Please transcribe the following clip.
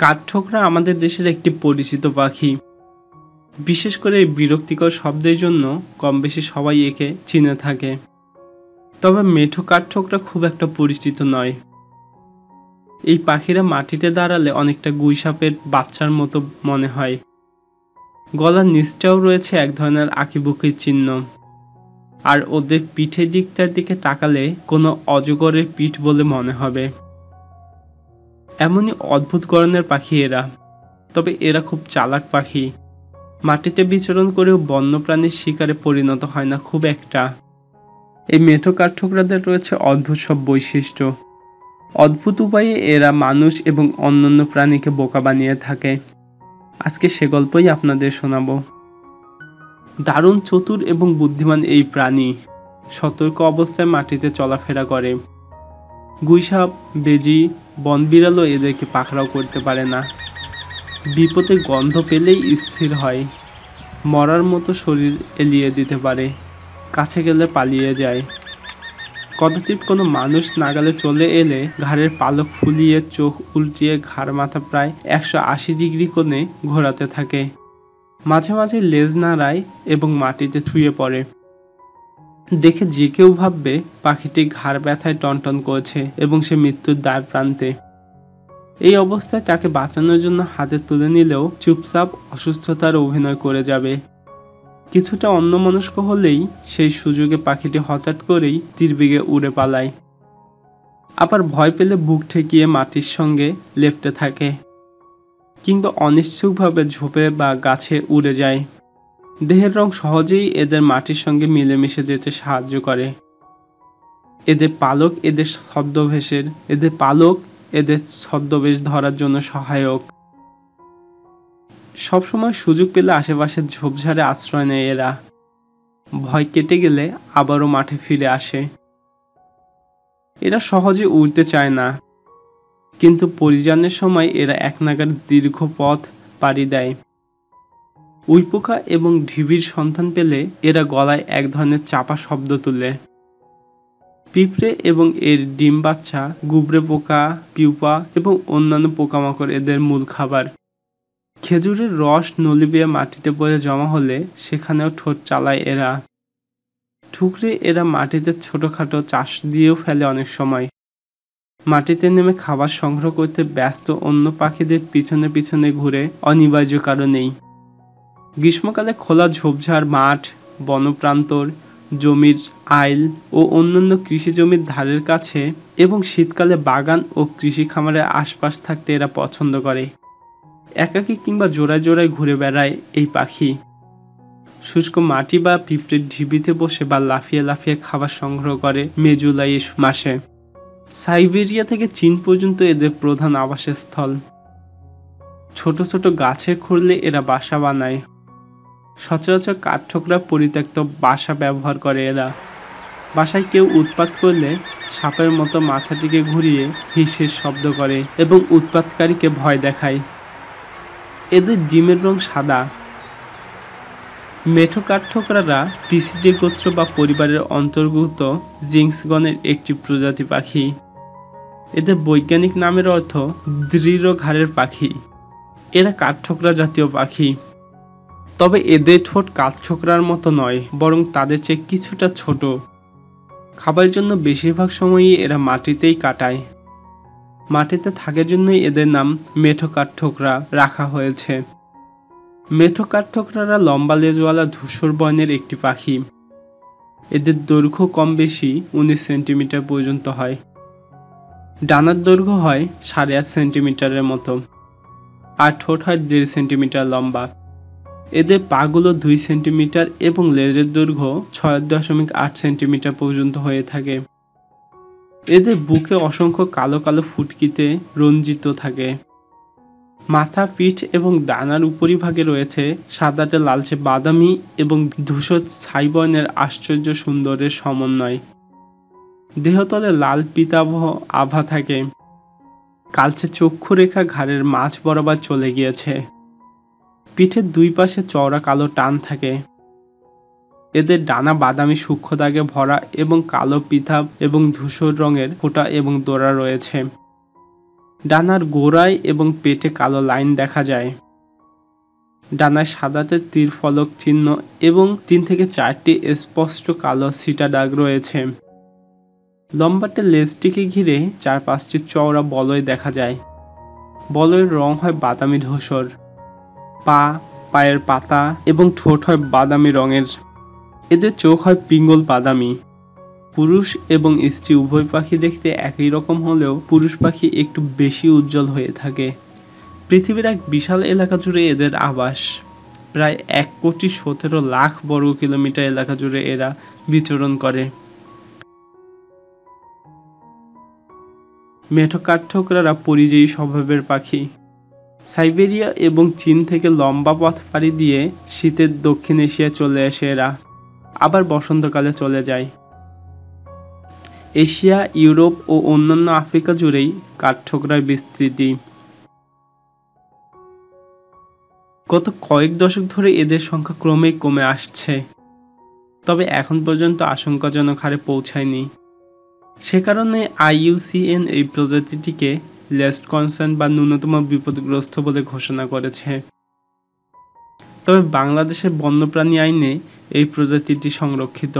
কাঠঠোকরা আমাদের দেশের একটি পরিচিত পাখি। বিশেষ করে এই বিরক্তিকর শব্দের জন্য কম বেশি সবাই একে চিনে থাকে। তবে মেঠো কাঠঠোকরা খুব একটা পরিচিত নয়। এই পাখিরা মাটিতে দাঁড়ালে অনেকটা গুইসাপের বাচ্চার মতো মনে হয়। গলার নিচটাও রয়েছে এক ধরনের আঁকিবুকির চিহ্ন। আর ওদের পিঠের দিকটার দিকে তাকালে কোনো অজগরের পিঠ বলে মনে হবে। এমনই অদ্ভুত গরনের পাখি এরা। তবে এরা খুব চালাক পাখি। মাটিতে বিচরণ করেও বন্যপ্রাণীর শিকারে পরিণত হয় না খুব একটা। এই মেঠো কাঠঠোকরাদের রয়েছে অদ্ভুত সব বৈশিষ্ট্য। অদ্ভুত উপায়ে এরা মানুষ এবং অন্যান্য প্রাণীকে বোকা বানিয়ে থাকে। আজকে সে গল্পই আপনাদের শোনাবো। দারুণ চতুর এবং বুদ্ধিমান এই প্রাণী। সতর্ক অবস্থায় মাটিতে চলাফেরা করে। গুইসাপ বেজি, বনবিড়ালও এদেরকে পাকড়াও করতে পারে না। বিপদে গন্ধ পেলেই স্থির হয়। মরার মতো শরীর এলিয়ে দিতে পারে। কাছে গেলে পালিয়ে যায়। কদাচিৎ কোনো মানুষ নাগালে চলে এলে ঘাড়ের পালক ফুলিয়ে চোখ উল্টিয়ে ঘাড় মাথা প্রায় একশো আশি ডিগ্রি কোণে ঘোরাতে থাকে। মাঝে মাঝে লেজ নাড়ায় এবং মাটিতে ছুঁয়ে পড়ে। দেখে যে কেউ ভাববে পাখিটি ঘাড় ব্যথায় টনটন করছে এবং সে মৃত্যুর দায় প্রান্তে এই অবস্থায় তাকে বাঁচানোর জন্য হাতে তুলে নিলেও চুপচাপ অসুস্থতার অভিনয় করে যাবে। কিছুটা অন্যমনস্ক হলেই সেই সুযোগে পাখিটি হঠাৎ করেই তীরবেগে উড়ে পালায়। আবার ভয় পেলে বুক ঠেকিয়ে মাটির সঙ্গে লেফটে থাকে, কিংবা অনিচ্ছুকভাবে ঝোপে বা গাছে উড়ে যায়। দেহের রং সহজেই এদের মাটির সঙ্গে মিলেমিশে যেতে সাহায্য করে। এদের পালক এদের ছদ্মবেশের, এদের পালক এদের ছদ্মবেশ ধরার জন্য সহায়ক। সবসময় সুযোগ পেলে আশেপাশের ঝোপঝাড়ে আশ্রয় নেয় এরা। ভয় কেটে গেলে আবারও মাঠে ফিরে আসে। এরা সহজে উড়তে চায় না। কিন্তু পরিযানের সময় এরা এক নাগার দীর্ঘ পথ পাড়ি দেয়। উইপোকা এবং ঢিবির সন্ধান পেলে এরা গলায় এক ধরনের চাপা শব্দ তুলে। পিঁপড়ে এবং এর ডিম বাচ্চা গুবরে পোকা, পিউপা এবং অন্যান্য পোকামাকড় এদের মূল খাবার। খেজুরের রস নলি বেয়ে মাটিতে পড়ে জমা হলে সেখানেও ঠোঁট চালায় এরা। ঠুকরে এরা মাটিতে ছোটোখাটো চাষ দিয়েও ফেলে অনেক সময়। মাটিতে নেমে খাবার সংগ্রহ করতে ব্যস্ত অন্য পাখিদের পিছনে পিছনে ঘুরে অনিবার্য কারণেই। গ্রীষ্মকালে খোলা ঝোপঝাড়, মাঠ, বনপ্রান্তর, জমির আইল ও অন্যান্য কৃষি জমির ধারের কাছে এবং শীতকালে বাগান ও কৃষি খামারের আশপাশ থাকতে এরা পছন্দ করে। একাকী কিংবা জোড়ায় জোড়ায় ঘুরে বেড়ায় এই পাখি। শুষ্ক মাটি বা পিঁপড়ের ঢিবিতে বসে বা লাফিয়ে লাফিয়ে খাবার সংগ্রহ করে মে জুলাই মাসে। সাইবেরিয়া থেকে চীন পর্যন্ত এদের প্রধান আবাসের স্থল ছোট ছোট গাছে খুঁড়লে এরা বাসা বানায়। সচরাচর কাঠঠোকরা পরিত্যক্ত বাসা ব্যবহার করে এরা। বাসায় কেউ উৎপাত করলে সাপের মতো মাথাটিকে ঘুরিয়ে হিসের শব্দ করে এবং উৎপাতকারীকে ভয় দেখায়। এদের ডিমের রং সাদা। মেঠো কাঠঠোকরারা পিসিডি গোত্র বা পরিবারের অন্তর্ভুক্ত জিংসগণের একটি প্রজাতি পাখি। এদের বৈজ্ঞানিক নামের অর্থ দৃঢ় ঘাড়ের পাখি। এরা কাঠঠোকরা জাতীয় পাখি। তবে এদের ঠোঁট কাঠঠোকরার মতো নয়, বরং তাদের চেয়ে কিছুটা ছোট। খাবারের জন্য বেশিরভাগ সময়ই এরা মাটিতেই কাটায়। মাটিতে থাকার জন্যই এদের নাম মেঠো কাঠঠোকরা রাখা হয়েছে। মেঠো কাঠঠোকরারা লম্বা লেজওয়ালা ধূসর বর্ণের একটি পাখি। এদের দৈর্ঘ্য কম বেশি উনিশ সেন্টিমিটার পর্যন্ত হয়। ডানার দৈর্ঘ্য হয় সাড়ে আট সেন্টিমিটারের মতো। আর ঠোঁট হয় দেড় সেন্টিমিটার লম্বা। এদের পাগুলো দুই সেন্টিমিটার এবং লেজের দৈর্ঘ্য ছয় দশমিক আট সেন্টিমিটার পর্যন্ত হয়ে থাকে। এদের বুকে অসংখ্য কালো কালো ফুটকিতে রঞ্জিত থাকে। মাথা, পিঠ এবং ডানার উপরিভাগে রয়েছে সাদাটে লালচে বাদামি এবং ধূসর ছাই বর্ণের আশ্চর্য সুন্দরের সমন্বয়। দেহতলে লাল পিতাবহ আভা থাকে। কালচে চক্ষু রেখা ঘাড়ের মাছ বরাবর চলে গিয়েছে। পিঠের দুই পাশে চওড়া কালো টান থাকে। এদের ডানা বাদামি সূক্ষ্ম দাগে ভরা এবং কালো পিতাব এবং ধূসর রঙের ফোঁটা এবং দোড়া রয়েছে। ডানার গোড়ায় এবং পেটে কালো লাইন দেখা যায়। ডানায় সাদাতে তীর ফলক চিহ্ন এবং তিন থেকে চারটি স্পষ্ট কালো সিটা দাগ রয়েছে। লম্বাটে লেজটিকে ঘিরে চার পাঁচটি চওড়া বলয় দেখা যায়। বলয়ের রং হয় বাদামি ধূসর। পা, পায়ের পাতা এবং ঠোঁট হয় বাদামি রঙের। এদের চোখ হয় পিঙ্গল বাদামি। পুরুষ এবং স্ত্রী উভয় পাখি দেখতে একই রকম হলেও পুরুষ পাখি একটু বেশি উজ্জ্বল হয়ে থাকে। পৃথিবীর এক বিশাল এলাকা জুড়ে এদের আবাস। প্রায় এক কোটি সতেরো লাখ বর্গ কিলোমিটার এলাকা জুড়ে এরা বিচরণ করে। মেঠোকাঠঠোকরারা পরিযায়ী স্বভাবের পাখি। সাইবেরিয়া এবং চীন থেকে লম্বা পথ পাড়ি দিয়ে শীতের দক্ষিণ এশিয়া চলে আসে এরা। আবার বসন্তকালে চলে যায়। এশিয়া, ইউরোপ ও অন্যান্য আফ্রিকা জুড়েই কাঠঠোকরার বিস্তৃতি। গত কয়েক দশক ধরে এদের সংখ্যা ক্রমেই কমে আসছে। তবে এখন পর্যন্ত আশঙ্কাজনক হারে পৌঁছায়নি। সে কারণে আইইউসিএন এই প্রজাতিটিকে লেস্ট কনসার্ন বা ন্যূনতম বিপদগ্রস্ত বলে ঘোষণা করেছে। তবে বাংলাদেশের বন্যপ্রাণী আইনে এই প্রজাতিটি সংরক্ষিত।